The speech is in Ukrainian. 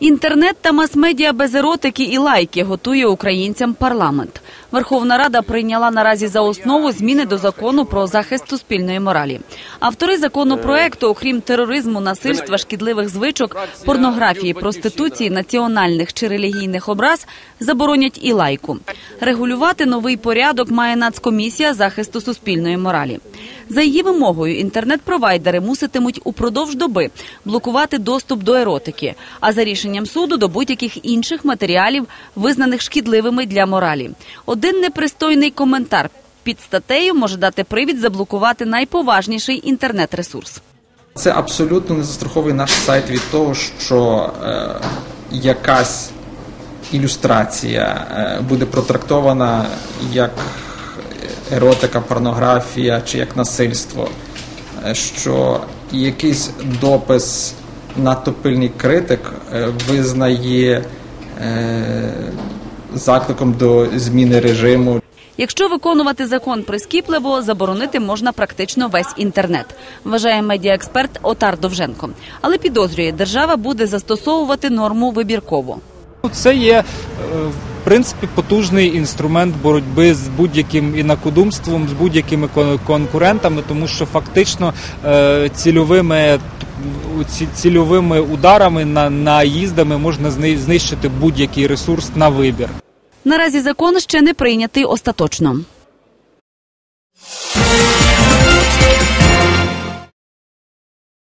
Інтернет та мас-медіа без еротики і лайки готує українцям парламент. Верховна Рада прийняла наразі за основу зміни до закону про захист суспільної моралі. Автори законопроекту, окрім тероризму, насильства, шкідливих звичок, порнографії, проституції, національних чи релігійних образ, заборонять і лайку. Регулювати новий порядок має Нацкомісія захисту суспільної моралі. За її вимогою, інтернет-провайдери муситимуть упродовж доби блокувати доступ до еротики, а за рішенням суду до будь-яких інших матеріалів, визнаних шкідливими для моралі. Один непристойний коментар під статтею може дати привід заблокувати найповажніший інтернет-ресурс. Це абсолютно не застраховує наш сайт від того, що е, якась ілюстрація е, буде протрактована як еротика, порнографія чи як насильство, Е, що якийсь допис надто пильний критик е, визнає закликом до зміни режиму Якщо виконувати закон прискіпливо, заборонити можна практично весь інтернет, вважає медіаексперт Отар Довженко. Але підозрює, держава буде застосовувати норму вибірково. Ну, Це є е, в принципі потужний інструмент боротьби з будь-яким інакодумством, з будь-якими конкурентами, тому що фактично е, цільовими цільовими ударами на наїздами можна зни- знищити будь-який ресурс на вибір. Наразі закон ще не прийнятий остаточно.